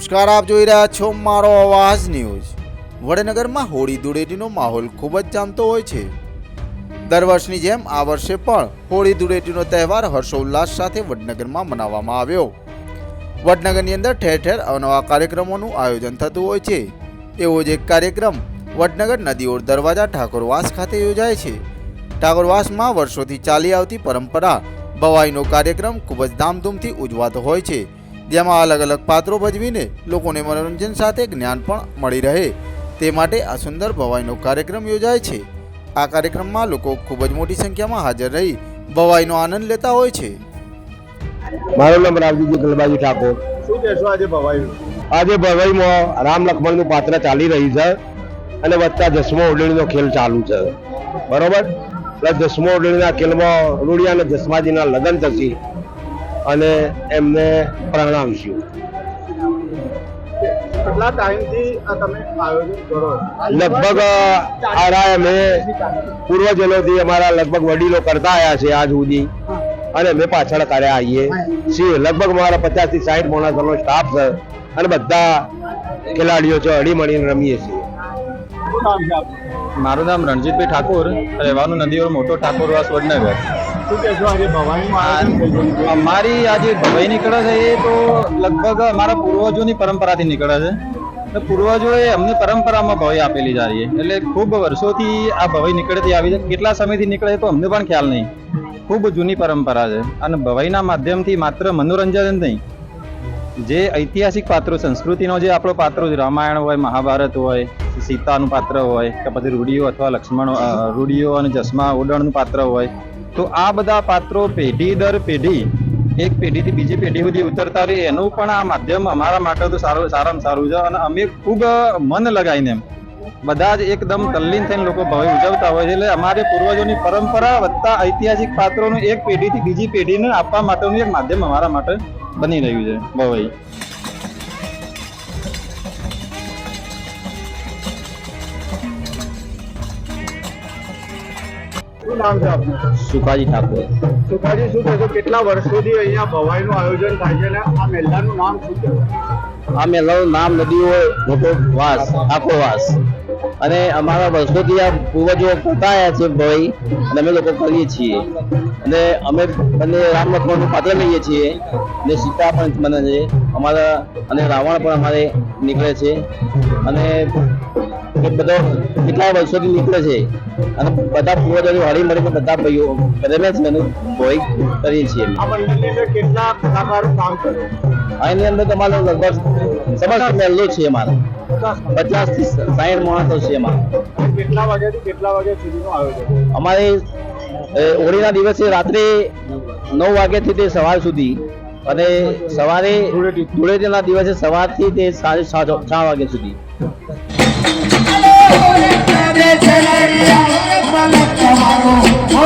નમસ્કાર, આપ જોઈ રહ્યા છો મારો અવાજ ન્યૂઝ. વડનગરમાં હોળી ધૂળેટીનો માહોલ ખૂબ જ જામતો હોય છે. દર વર્ષની જેમ આ વર્ષે પણ હોળી ધૂળેટીનો તહેવાર હર્ષોલ્લાસ સાથે વડનગરમાં મનાવવામાં આવ્યો. વડનગરની અંદર ઠેર ઠેર અવનવા કાર્યક્રમોનું આયોજન થતું હોય છે. એવો જ એક કાર્યક્રમ વડનગર નદીઓર દરવાજા ઠાકોરવાસ ખાતે યોજાય છે. ઠાકોરવાસમાં વર્ષોથી ચાલી આવતી પરંપરા, ભવાઈનો કાર્યક્રમ ખૂબ જ ધામધૂમથી ઉજવાતો હોય છે. જેમાં અલગ અલગ પાત્રો ભજવીને લોકોને મનોરંજન સાથે જ્ઞાન પણ મળી રહે. તે માટે આ સુંદર ભવાઈનો કાર્યક્રમ યોજાય છે. આ કાર્યક્રમમાં લોકો ખૂબ જ મોટી સંખ્યામાં હાજર રહી ભવાઈનો આનંદ લેતા હોય છે. મારું નામ રામજીજી ગલબાજી ઠાકોર. શું કહેશો આજે ભવાઈ? આજે ભવાઈમાં રામ લક્ષ્મણનું પાત્ર ચાલી રહ્યું છે અને વત્તા દસમો ઓડણીનો ખેલ ચાલુ છે. બરોબર? પ્લસ દસમો ઓડણીના ખેલમાં રૂડિયા અને જસમાજીના લગ્ન થશે. અને એમને પ્રણામશું કેટલા ટાઈમથી તમે આયોજન કરો લગભગ અમે પૂર્વજનોથી અમારા લગભગ વડીલો કરતા આવ્યા છે આજ સુધી. અને અમે પાછળ કર્યા આવીએ છીએ. લગભગ મારા પચાસથી સાઠ માણસોનો સ્ટાફ છે અને બધા ખેલાડીઓ છે હળી મળીને રમીએ છીએ. મારું નામ રણજીતભાઈ ઠાકોર રહેવાનું નદીઓ મોટો ઠાકોરવાસ વડનગર. અમારી આ જે ભવાઈ નીકળે છે એ તો લગભગ અમારા પૂર્વજોની પરંપરાથી નીકળે છે. એટલે પૂર્વજોએ અમને પરંપરામાં ભવાઈ આપેલી જારી એટલે ખૂબ વર્ષોથી આ ભવાઈ નીકળતી આવી છે. કેટલા સમયથી નીકળે તો અમને પણ ખ્યાલ નહીં. ખૂબ જૂની પરંપરા છે. અને ભવાઈના માધ્યમથી માત્ર મનોરંજન જ નહીં. જે ઐતિહાસિક પાત્રો, સંસ્કૃતિનો જે આપણો પાત્રો રામાયણ હોય, મહાભારત હોય સીતાનું પાત્ર હોય કે પછી રૂડીઓ અથવા લક્ષ્મણ રૂડીઓ અને જસમા ઓડણનું પાત્ર હોય, તો આ બધા પાત્રો પેઢી દર પેઢી, એક પેઢીથી બીજી પેઢી સુધી ઉતરતા રહે. એનું પણ આ માધ્યમ અમારા માટે તો સારું, સારામાં સારું છે અને અમે ખૂબ મન લગાવીને એમ. બધા જ એકદમ તલ્લીન થઈને લોકો ભવાઈ ઉજવતા હોય છે. એટલે અમારે પૂર્વજોની પરંપરા વધતા ઐતિહાસિક પાત્રોનું એક પેઢીથી બીજી પેઢીને આપવા માટેનું એક માધ્યમ અમારા માટે બની રહ્યું છે, ભવાઈ. શું નામ છે આપનું? સુખાજી ઠાકોર. સુખાજી શું કહેશો કેટલા વર્ષોથી અહીંયા ભવાઈનું આયોજન થાય છે અને આ મેલાનું નામ શું છે આ મેલાનું નામ નદીઓ મોટો વાસ આખો વાસ. અને અમારા વર્ષોથી આ પૂર્વજો કરતા આવ્યા છે ભાઈ અને અમે લોકો કરીએ છીએ. અને અમે બંને રામ લક્ષ્મણનું પાત્ર લઈએ છીએ અને સીતા પણ બને છે. અમારા અને રાવણ પણ અમારે નીકળે છે. અને એ બધો કેટલા વર્ષોથી નીકળે છે. અને બધા પૂર્વજો હળી મળીને બધા ભાઈઓ રમે છે અને ભોઈ કરીએ છીએ કેટલા કલાકારો કામ કરે એની અંદર તમારો લગભગ સમસ્ત મહેલો છે અમારા. પચાસથી સાઠ માણસો છે એમાં કેટલા વાગ્યાથી કેટલા વાગ્યા સુધીનું આયોજન અમારે હોળીના દિવસે રાત્રે નવ વાગ્યાથી તે સવાર સુધી અને સવારે ધૂળેટીના દિવસે સવારથી તે સાંજે છ છ વાગ્યા સુધી Hallelujah,